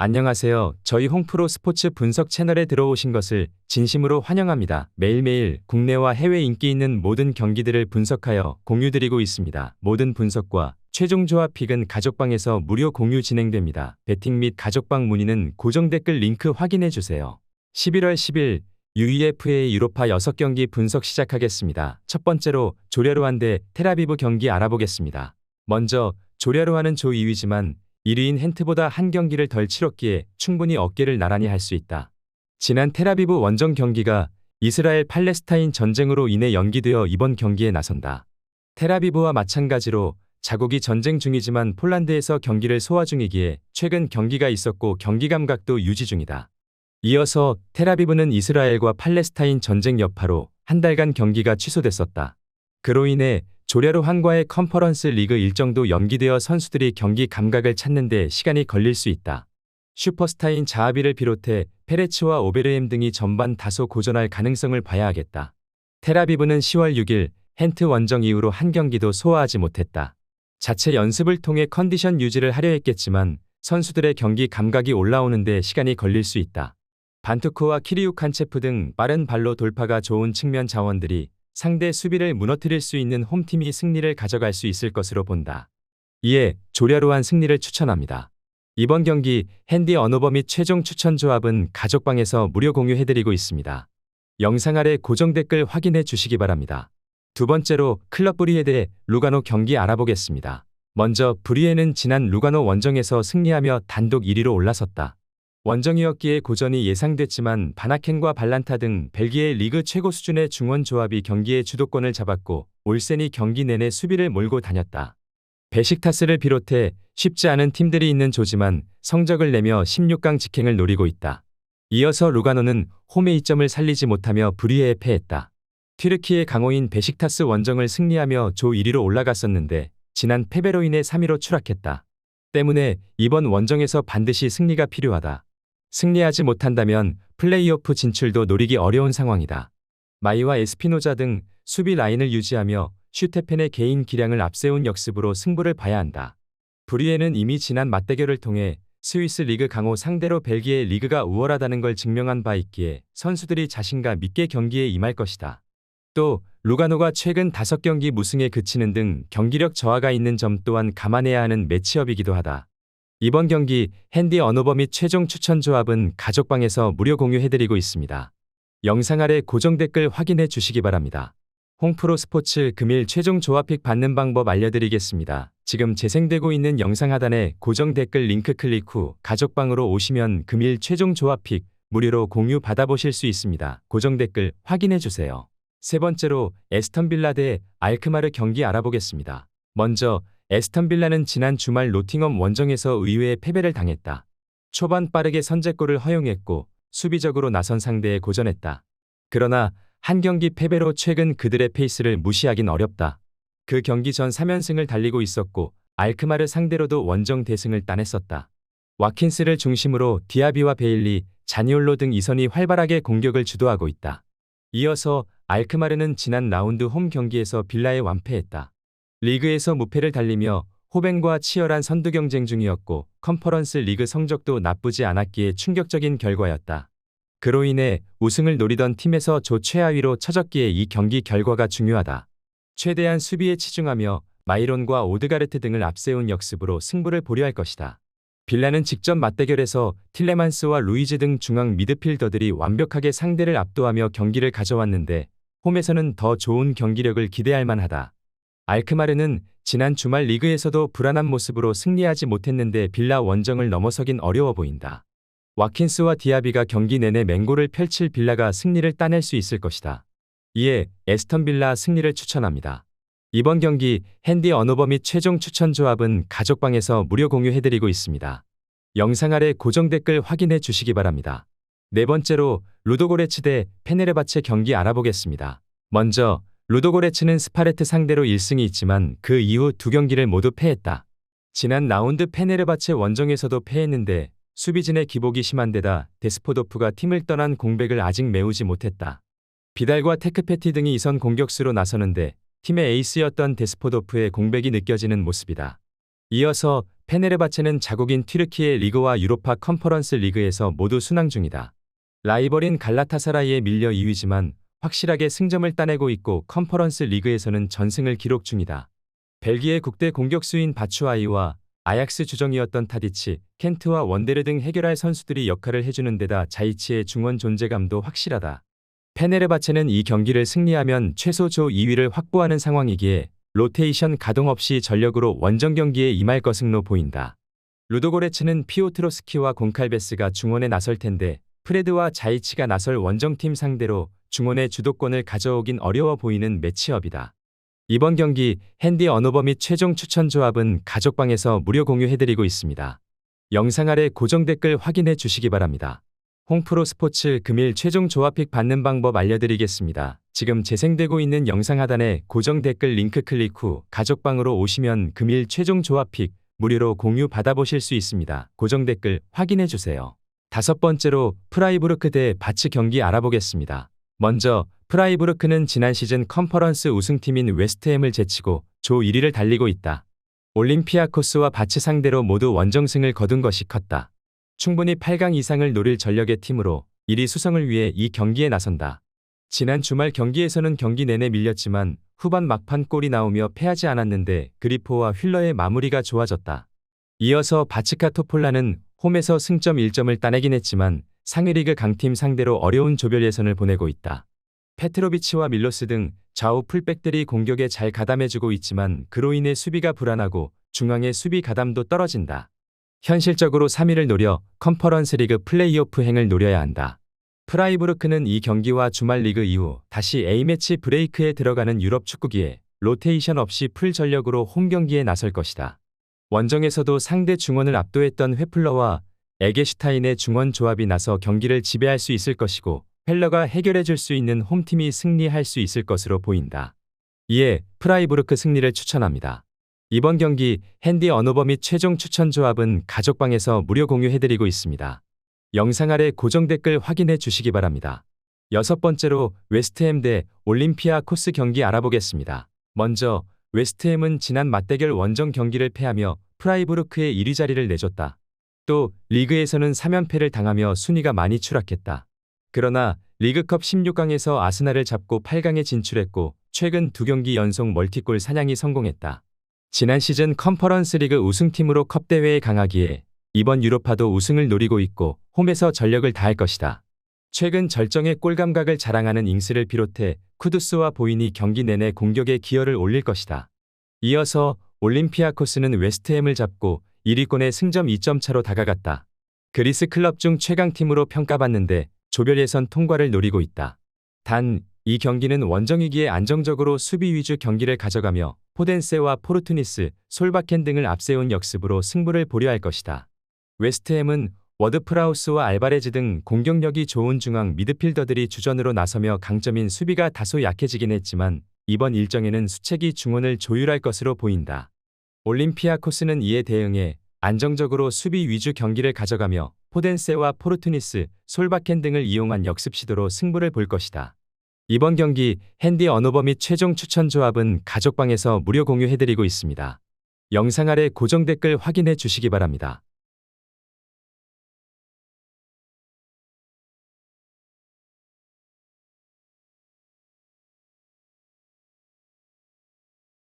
안녕하세요. 저희 홍프로 스포츠 분석 채널에 들어오신 것을 진심으로 환영합니다. 매일매일 국내와 해외 인기 있는 모든 경기들을 분석하여 공유드리고 있습니다. 모든 분석과 최종 조합 픽은 가족방에서 무료 공유 진행됩니다. 배팅 및 가족방 문의는 고정 댓글 링크 확인해주세요. 11월 10일 UEFA 유로파 6경기 분석 시작하겠습니다. 첫 번째로 조레로한 대 테라비브 경기 알아보겠습니다. 먼저 조레로하는 조 2위지만 1위인 헨트보다 한 경기를 덜 치렀기에 충분히 어깨를 나란히 할 수 있다. 지난 테라비브 원정 경기가 이스라엘 팔레스타인 전쟁으로 인해 연기되어 이번 경기에 나선다. 테라비브와 마찬가지로 자국이 전쟁 중이지만 폴란드에서 경기를 소화 중이기에 최근 경기가 있었고 경기 감각도 유지 중이다. 이어서 테라비브는 이스라엘과 팔레스타인 전쟁 여파로 한 달간 경기가 취소됐었다. 그로 인해 조례로 한과의 컨퍼런스 리그 일정도 연기되어 선수들이 경기 감각을 찾는 데 시간이 걸릴 수 있다. 슈퍼스타인 자하비를 비롯해 페레츠와 오베르엠 등이 전반 다소 고전할 가능성을 봐야 하겠다. 테라비브는 10월 6일 헨트 원정 이후로 한 경기도 소화하지 못했다. 자체 연습을 통해 컨디션 유지를 하려 했겠지만 선수들의 경기 감각이 올라오는 데 시간이 걸릴 수 있다. 반투크와 키리우칸체프 등 빠른 발로 돌파가 좋은 측면 자원들이 상대 수비를 무너뜨릴 수 있는 홈팀이 승리를 가져갈 수 있을 것으로 본다. 이에 조ля로한 승리를 추천합니다. 이번 경기 핸디 언어버 및 최종 추천 조합은 가족방에서 무료 공유해드리고 있습니다. 영상 아래 고정 댓글 확인해 주시기 바랍니다. 두 번째로 클럽 브리에 대해 루가노 경기 알아보겠습니다. 먼저 브리에는 지난 루가노 원정에서 승리하며 단독 1위로 올라섰다. 원정이었기에 고전이 예상됐지만 바나켄과 발란타 등 벨기에 리그 최고 수준의 중원 조합이 경기의 주도권을 잡았고 올센이 경기 내내 수비를 몰고 다녔다. 베식타스를 비롯해 쉽지 않은 팀들이 있는 조지만 성적을 내며 16강 직행을 노리고 있다. 이어서 루가노는 홈의 이점을 살리지 못하며 불의에 패했다. 튀르키의 강호인 베식타스 원정을 승리하며 조 1위로 올라갔었는데 지난 패배로 인해 3위로 추락했다. 때문에 이번 원정에서 반드시 승리가 필요하다. 승리하지 못한다면 플레이오프 진출도 노리기 어려운 상황이다. 마이와 에스피노자 등 수비 라인을 유지하며 슈테펜의 개인 기량을 앞세운 역습으로 승부를 봐야 한다. 브리에는 이미 지난 맞대결을 통해 스위스 리그 강호 상대로 벨기에 리그가 우월하다는 걸 증명한 바 있기에 선수들이 자신감 있게 경기에 임할 것이다. 또 루가노가 최근 5경기 무승에 그치는 등 경기력 저하가 있는 점 또한 감안해야 하는 매치업이기도 하다. 이번 경기 핸디 언어버 및 최종 추천 조합은 가족방에서 무료 공유해드리고 있습니다. 영상 아래 고정 댓글 확인해 주시기 바랍니다. 홍프로 스포츠 금일 최종 조합픽 받는 방법 알려드리겠습니다. 지금 재생되고 있는 영상 하단에 고정 댓글 링크 클릭 후 가족방으로 오시면 금일 최종 조합픽 무료로 공유 받아보실 수 있습니다. 고정 댓글 확인해 주세요. 세 번째로 에스턴 빌라 대 알크마르 경기 알아보겠습니다. 먼저 에스턴 빌라는 지난 주말 노팅엄 원정에서 의외의 패배를 당했다. 초반 빠르게 선제골을 허용했고 수비적으로 나선 상대에 고전했다. 그러나 한 경기 패배로 최근 그들의 페이스를 무시하긴 어렵다. 그 경기 전 3연승을 달리고 있었고 알크마르 상대로도 원정 대승을 따냈었다. 와킨스를 중심으로 디아비와 베일리, 자니올로 등 이선이 활발하게 공격을 주도하고 있다. 이어서 알크마르는 지난 라운드 홈 경기에서 빌라에 완패했다. 리그에서 무패를 달리며 호벤과 치열한 선두 경쟁 중이었고 컨퍼런스 리그 성적도 나쁘지 않았기에 충격적인 결과였다. 그로 인해 우승을 노리던 팀에서 조 최하위로 처졌기에 이 경기 결과가 중요하다. 최대한 수비에 치중하며 마이론과 오드가르트 등을 앞세운 역습으로 승부를 보려 할 것이다. 빌라는 직접 맞대결에서 틸레만스와 루이즈 등 중앙 미드필더들이 완벽하게 상대를 압도하며 경기를 가져왔는데 홈에서는 더 좋은 경기력을 기대할 만하다. 알크마르는 지난 주말 리그에서도 불안한 모습으로 승리하지 못했는데 빌라 원정을 넘어서긴 어려워 보인다. 와킨스와 디아비가 경기 내내 맹고를 펼칠 빌라가 승리를 따낼 수 있을 것이다. 이에 에스턴 빌라 승리를 추천합니다. 이번 경기 핸디 언어버 및 최종 추천 조합은 가족방에서 무료 공유해드리고 있습니다. 영상 아래 고정 댓글 확인해 주시기 바랍니다. 네 번째로 루도고레츠 대 페네르바체 경기 알아보겠습니다. 먼저 루도고레츠는 스파레트 상대로 1승이 있지만 그 이후 두 경기를 모두 패했다. 지난 라운드 페네르바체 원정에서도 패했는데 수비진의 기복이 심한 데다 데스포도프가 팀을 떠난 공백을 아직 메우지 못했다. 비달과 테크페티 등이 이선 공격수로 나서는데 팀의 에이스였던 데스포도프의 공백이 느껴지는 모습이다. 이어서 페네르바체는 자국인 튀르키예 리그와 유로파 컨퍼런스 리그에서 모두 순항 중이다. 라이벌인 갈라타사라이에 밀려 2위지만 확실하게 승점을 따내고 있고 컨퍼런스 리그에서는 전승을 기록 중이다. 벨기에 국대 공격수인 바추아이와 아약스 주정이었던 타디치, 켄트와 원데르 등 해결할 선수들이 역할을 해주는 데다 자이치의 중원 존재감도 확실하다. 페네르바체는 이 경기를 승리하면 최소 조 2위를 확보하는 상황이기에 로테이션 가동 없이 전력으로 원정 경기에 임할 것으로 보인다. 루도고레츠는 피오트로스키와 곤칼베스가 중원에 나설 텐데 프레드와 자이치가 나설 원정팀 상대로 중원의 주도권을 가져오긴 어려워 보이는 매치업이다. 이번 경기 핸디 언어버 및 최종 추천 조합은 가족방에서 무료 공유해드리고 있습니다. 영상 아래 고정 댓글 확인해 주시기 바랍니다. 홍프로 스포츠 금일 최종 조합픽 받는 방법 알려드리겠습니다. 지금 재생되고 있는 영상 하단에 고정 댓글 링크 클릭 후 가족방으로 오시면 금일 최종 조합픽 무료로 공유 받아보실 수 있습니다. 고정 댓글 확인해 주세요. 다섯 번째로 프라이부르크 대 바츠 경기 알아보겠습니다. 먼저 프라이부르크는 지난 시즌 컨퍼런스 우승팀인 웨스트햄을 제치고 조 1위를 달리고 있다. 올림피아코스와 바츠 상대로 모두 원정승을 거둔 것이 컸다. 충분히 8강 이상을 노릴 전력의 팀으로 1위 수성을 위해 이 경기에 나선다. 지난 주말 경기에서는 경기 내내 밀렸지만 후반 막판 골이 나오며 패하지 않았는데 그리포와 휠러의 마무리가 좋아졌다. 이어서 바츠카 토폴라는 홈에서 승점 1점을 따내긴 했지만 상위리그 강팀 상대로 어려운 조별 예선을 보내고 있다. 페트로비치와 밀로스 등 좌우 풀백들이 공격에 잘 가담해주고 있지만 그로 인해 수비가 불안하고 중앙의 수비 가담도 떨어진다. 현실적으로 3위를 노려 컨퍼런스 리그 플레이오프 행을 노려야 한다. 프라이부르크는 이 경기와 주말 리그 이후 다시 A매치 브레이크에 들어가는 유럽 축구기에 로테이션 없이 풀 전력으로 홈 경기에 나설 것이다. 원정에서도 상대 중원을 압도했던 회플러와 에게슈타인의 중원 조합이 나서 경기를 지배할 수 있을 것이고 펠러가 해결해 줄 수 있는 홈팀이 승리할 수 있을 것으로 보인다. 이에 프라이부르크 승리를 추천합니다. 이번 경기 핸디 언어버 및 최종 추천 조합은 가족방에서 무료 공유해드리고 있습니다. 영상 아래 고정 댓글 확인해 주시기 바랍니다. 여섯 번째로 웨스트햄 대 올림피아 코스 경기 알아보겠습니다. 먼저 웨스트햄은 지난 맞대결 원정 경기를 패하며 프라이부르크의 1위 자리를 내줬다. 또 리그에서는 3연패를 당하며 순위가 많이 추락했다. 그러나 리그컵 16강에서 아스날을 잡고 8강에 진출했고 최근 두 경기 연속 멀티골 사냥이 성공했다. 지난 시즌 컨퍼런스 리그 우승팀으로 컵 대회에 강하기에 이번 유로파도 우승을 노리고 있고 홈에서 전력을 다할 것이다. 최근 절정의 골 감각을 자랑하는 잉스를 비롯해 쿠두스와 보인이 경기 내내 공격에 기여를 올릴 것이다. 이어서 올림피아코스는 웨스트햄을 잡고 1위권의 승점 2점 차로 다가갔다. 그리스 클럽 중 최강팀으로 평가받는데 조별 예선 통과를 노리고 있다. 단, 이 경기는 원정이기에 안정적으로 수비 위주 경기를 가져가며 포덴세와 포르투니스, 솔바켄 등을 앞세운 역습으로 승부를 보려 할 것이다. 웨스트햄은 워드프라우스와 알바레즈 등 공격력이 좋은 중앙 미드필더들이 주전으로 나서며 강점인 수비가 다소 약해지긴 했지만 이번 일정에는 수책이 중원을 조율할 것으로 보인다. 올림피아코스는 이에 대응해 안정적으로 수비 위주 경기를 가져가며 포덴세와 포르투니스, 솔바켄 등을 이용한 역습 시도로 승부를 볼 것이다. 이번 경기 핸디 언어버 및 최종 추천 조합은 가족방에서 무료 공유해드리고 있습니다. 영상 아래 고정 댓글 확인해 주시기 바랍니다.